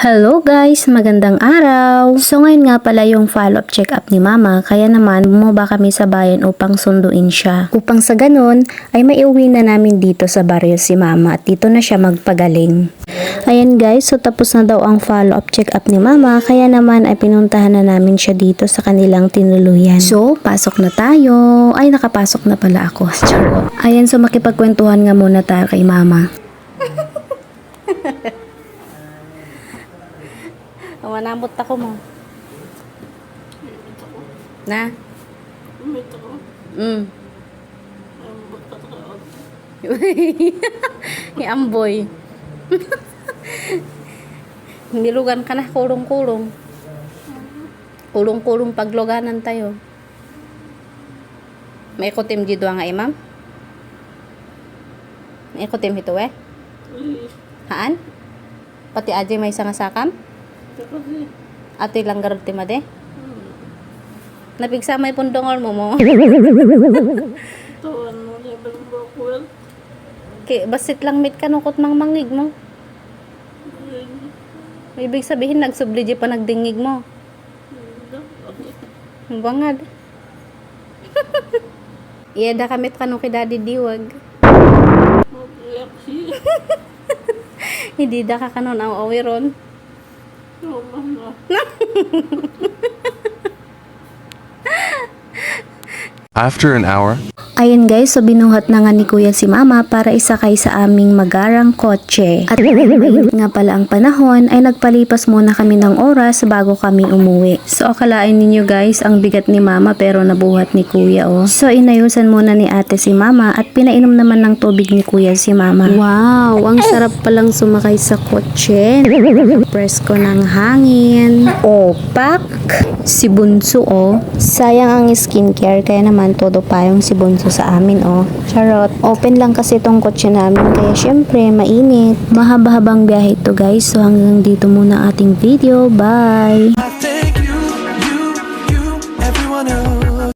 Hello guys, magandang araw! So ngayon nga pala yung follow-up check-up ni mama, kaya naman bumaba kami sa bayan upang sunduin siya. Upang sa ganun, ay maiuwi na namin dito sa baryo si mama at dito na siya magpagaling. Ayan guys, so tapos na daw ang follow-up check-up ni mama, kaya naman ay pinuntahan na namin siya dito sa kanilang tinuluyan. So, pasok na tayo. Ay, nakapasok na pala ako. Ayan, so makipagkwentuhan nga muna tayo kay mama. Manamot ako mo. Na? Mm. Iamboy. Nilugan ka na, kulong-kulong. Kulong-kulong pagluganan tayo. May ikutim dito nga imam? May ikutim ito eh? Haan? Pati aje may sangasakam? Ate lang garati made? Napigsa may pundongol mo mo. Ki, basit lang mit kanukot mang mangig mo. Ibig sabihin nagsubliji pa nagdingig mo. Ang Bangad. Iya da kamit kanu kay daddy diwag. Hindi da ka kanon aw awiron. 做梦哦 After an hour, Ayun guys, so binuhat na nga ni kuya si mama para isakay sa aming magarang kotse. At nga pala ang panahon ay nagpalipas muna kami ng oras bago kami umuwi. So akalain ninyo guys, ang bigat ni mama pero nabuhat ni kuya oh. So inayusan muna ni ate si mama at pinainom naman ng tubig ni kuya si mama. Wow, ang sarap palang sumakay sa kotse. Press ko ng hangin. Opak! Si Bunso oh. Sayang ang skincare kaya naman todo payong si Bunso sa amin oh. Charot. Open lang kasi tong kotse namin kaya syempre mainit. Mahaba-habang biyahe to guys. So hanggang dito muna ating video. Bye!